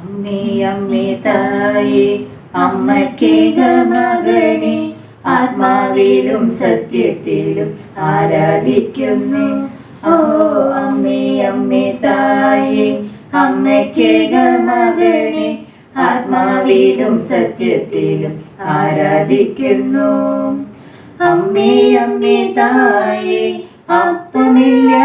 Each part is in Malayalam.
അമ്മേ അമ്മേ തായേ അമ്മക്കേക മകനെ ആത്മാവിലും സത്യത്തിലും ആരാധിക്കുന്നു. ഓ അമ്മേ അമ്മേ തായേ അമ്മക്കേക മകനെ ആത്മാവിലും സത്യത്തിലും ആരാധിക്കുന്നു. അമ്മേ അമ്മേ തായേ അപ്പമില്ലാതാകുമ്പോൾ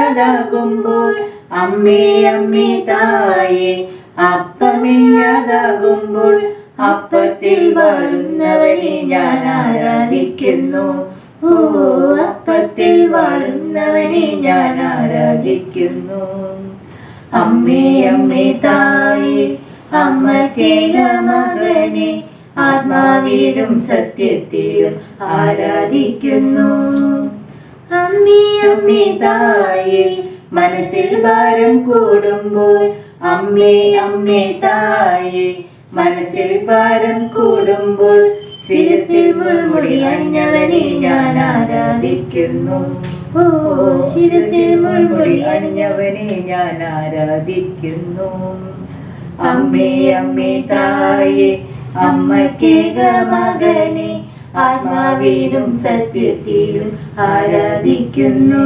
അമ്മേ അമ്മേ തായേ അപ്പമില്ലാതാകുമ്പോൾ അപ്പത്തിൽ വാഴുന്നവനെ ഞാൻ ആരാധിക്കുന്നു. ഓ അപ്പത്തിൽ വാഴുന്നവനെ ഞാൻ ആരാധിക്കുന്നു. അമ്മേ അമ്മേ തായേ അമ്മ മകനെ ആത്മാവിലും സത്യത്തിലും ആരാധിക്കുന്നു. അമ്മേ അമ്മേ തായേ മനസ്സിൽ ഭാരം കൂടുമ്പോൾ അമ്മേ അമ്മേ തായേ മനസ്സിൽ ഭാരം കൂടുമ്പോൾ ശിരസിൽ മുൾമുടി അണിഞ്ഞവനെ ഞാൻ ആരാധിക്കുന്നു. ഓ ശിരസിൽ മുൾമുടി അണിഞ്ഞവനെ ഞാൻ ആരാധിക്കുന്നു. അമ്മേ അമ്മേ തായേ അമ്മക്കേക മകനെ ആത്മാവിലും സത്യത്തിലും ആരാധിക്കുന്നു.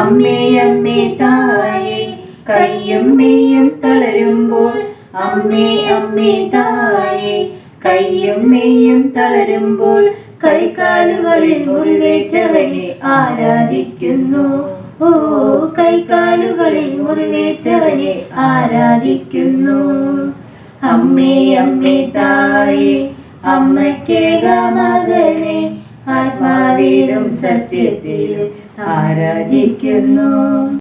അമ്മേ അമ്മേ തായേ കയ്യും മെയ്യും തളരുമ്പോൾ അമ്മേ അമ്മേ തായേ. കയ്യും മെയ്യും തളരുമ്പോൾ കൈകാലുകളിൽ മുറിവേറ്റവനെ ആരാധിക്കുന്നു. ഓ കൈകാലുകളിൽ മുറിവേറ്റവനെ ആരാധിക്കുന്നു. അമ്മേ അമ്മേ തായേ. അമ്മക്കേക മകനെ ആത്മാവിലും സത്യത്തിലും ആരാധിക്കുന്നു.